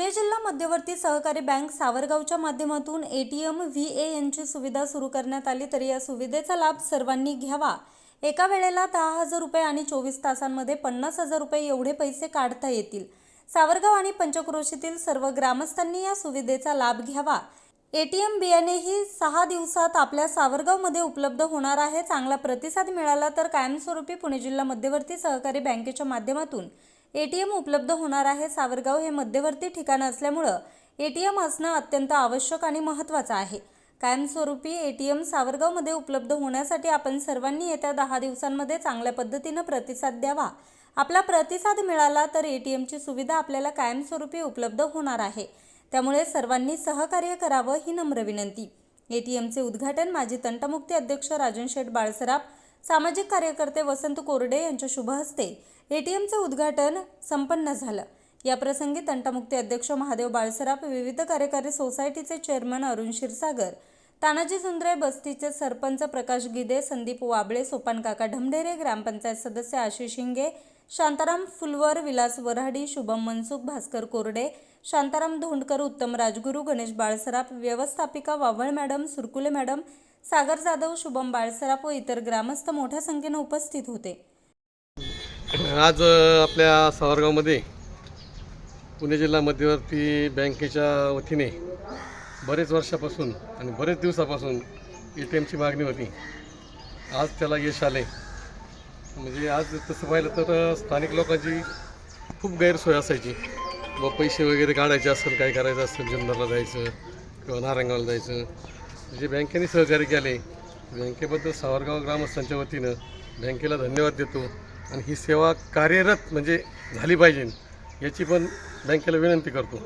पुणे जिल्हा मध्यवर्ती सहकारी बँक सावरगावच्या माध्यमातून A T M V A यांची सुविधा सुरू करण्यात आली तरी या सुविधेचा लाभ सर्वांनी घ्यावा. एका वेळेला दहा हजार रुपये आणि चोवीस तासांमध्ये पन्नास हजार रुपये एवढे पैसे काढता येतील. सावरगाव आणि पंचक्रोशीतील सर्व ग्रामस्थांनी या सुविधेचा लाभ घ्यावा. ए टी एम बियाणेही सहा दिवसात आपल्या सावरगावमध्ये उपलब्ध होणार आहे. चांगला प्रतिसाद मिळाला तर कायमस्वरूपी पुणे जिल्हा मध्यवर्ती सहकारी बँकेच्या माध्यमातून एटीएम उपलब्ध होणार आहे. सावरगाव हे मध्यवर्ती ठिकाण असल्यामुळं एटीएम असणं अत्यंत आवश्यक आणि महत्त्वाचं आहे. कायमस्वरूपी एटीएम सावरगावमध्ये उपलब्ध होण्यासाठी आपण सर्वांनी येत्या दहा दिवसांमध्ये चांगल्या पद्धतीनं प्रतिसाद द्यावा. आपला प्रतिसाद मिळाला तर एटीएमची सुविधा आपल्याला कायमस्वरूपी उपलब्ध होणार आहे. त्यामुळे सर्वांनी सहकार्य करावं ही नम्र विनंती. एटीएमचे उद्घाटन माजी तंटमुक्ती अध्यक्ष राजन शेठ बाळसराफ सामाजिक कार्यकर्ते वसंत कोरडे यांच्या शुभ हस्ते एटीएमचे उद्घाटन संपन्न झालं. याप्रसंगी तंटामुक्ती अध्यक्ष महादेव बाळसराफ विविध कार्यकारी सोसायटीचे चेअरमन अरुण क्षीरसागर तानाजी सुंदरे बस्तीचे सरपंच प्रकाश गिदे संदीप वाबळे सोपानकाका ढमढेरे ग्रामपंचायत सदस्य आशिष शिंगे शांताराम फुलवर विलास वऱ्हाडी शुभम मनसुख भास्कर कोरडे शांताराम धोंडकर उत्तम राजगुरू गणेश बाळसराफ व्यवस्थापिका वावळ मॅडम सुरकुले मॅडम सागर जाधव शुभम बाळसराफ व इतर ग्रामस्थ मोठ्या संख्येनं उपस्थित होते. आज आपल्या सावरगावमध्ये पुणे जिल्हा मध्यवर्ती बँकेच्या वतीने बरेच वर्षापासून आणि बरेच दिवसापासून ए टी एमची मागणी होती. आज त्याला यश आले. म्हणजे आज तसं पाहिलं तर स्थानिक लोकांची खूप गैरसोय असायची. व पैसे वगैरे काढायचे असेल काय करायचं असेल जुन्नरला जायचं किंवा नारंगावला जायचं. म्हणजे बँकेने सहकार्य केले. बँकेबद्दल सावरगाव ग्रामस्थांच्या वतीनं बँकेला धन्यवाद देतो. आणि ही सेवा कार्यरत म्हणजे झाली पाहिजे. याची पण बँकेला विनंती करतो.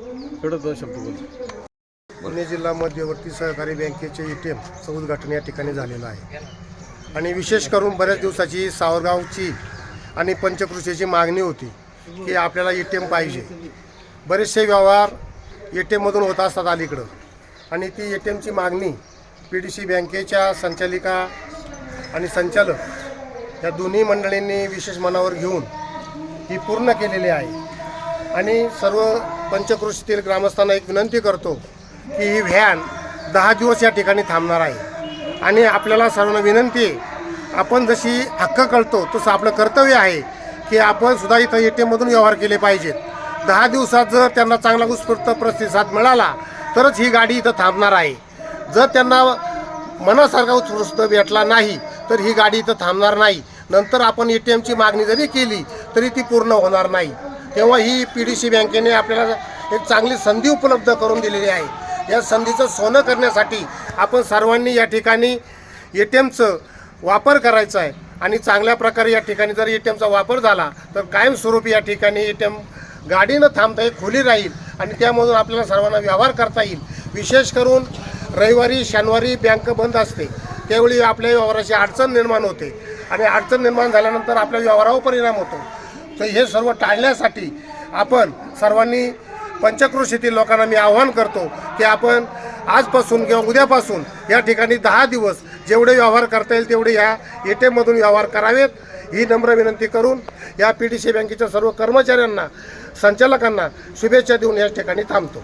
एवढं दोन शब्द बोलतो. पुणे जिल्हा मध्यवर्ती सहकारी बँकेचे ए टी एमचं उद्घाटन या ठिकाणी झालेलं आहे. आणि विशेष करून बऱ्याच दिवसाची सावरगावची आणि पंचकृषीची मागणी होती की आपल्याला ए टी एम पाहिजे. बरेचसे व्यवहार ए टी एममधून होत असतात अलीकडं. आणि ती ए टी एमची मागणी पी डी सी बँकेच्या संचालिका आणि संचालक या दोन्ही मंडळींनी विशेष मनावर घेऊन ही पूर्ण केलेली आहे. आणि सर्व पंचकृषीतील ग्रामस्थांना एक विनंती करतो की ही व्हॅन दहा दिवस या ठिकाणी थांबणार आहे. आणि आपल्याला सर्वांना विनंती आहे आपण जशी हक्क कळतो तसं आपलं कर्तव्य आहे की आपण सुद्धा इथं ए टी एममधून व्यवहार केले पाहिजेत. दहा दिवसात जर त्यांना चांगला उत्स्फूर्त प्रतिसाद मिळाला तरच ही गाडी इथं थांबणार आहे. जर त्यांना मनासारखा उत्स्फूर्त भेटला नाही तर ही गाडी इथं थांबणार नाही. नंतर आपण ए टी एमची मागणी जरी केली तरी ती पूर्ण होणार नाही. तेव्हा ही पी डी सी बँकेने आपल्याला एक चांगली संधी उपलब्ध करून दिलेली आहे. या संधीचं सोनं करण्यासाठी आपण सर्वांनी या ठिकाणी ए टी एमचं वापर करायचा आहे. आणि चांगल्या प्रकारे या ठिकाणी जर ए टी एमचा वापर झाला तर कायमस्वरूपी या ठिकाणी ए टी एम गाडी न थांबता एक खुली राहील आणि त्यामधून आपल्याला सर्वांना व्यवहार करता येईल. विशेष करून रविवारी शनिवारी बँक बंद असते. त्यावेळी आपल्या व्यवहाराची अडचण निर्माण होते. आणि अडचण निर्माण झाल्यानंतर आपल्या व्यवहारावर परिणाम होतो. तर हे सर्व टाळण्यासाठी आपण सर्वांनी पंचकृषीतील लोकांना मी आव्हान करतो की आपण आजपासून किंवा उद्यापासून या ठिकाणी दहा दिवस जेवढे व्यवहार करता येईल तेवढे ह्या ए टी एममधून व्यवहार करावेत. ही नम्र विनंती करून या पी डी सी बँकेच्या सर्व कर्मचाऱ्यांना संचालकांना शुभेच्छा देऊन या ठिकाणी थांबतो.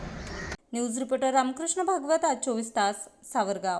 न्यूज रिपोर्टर रामकृष्ण भागवत आज चोवीस तास सावरगाव.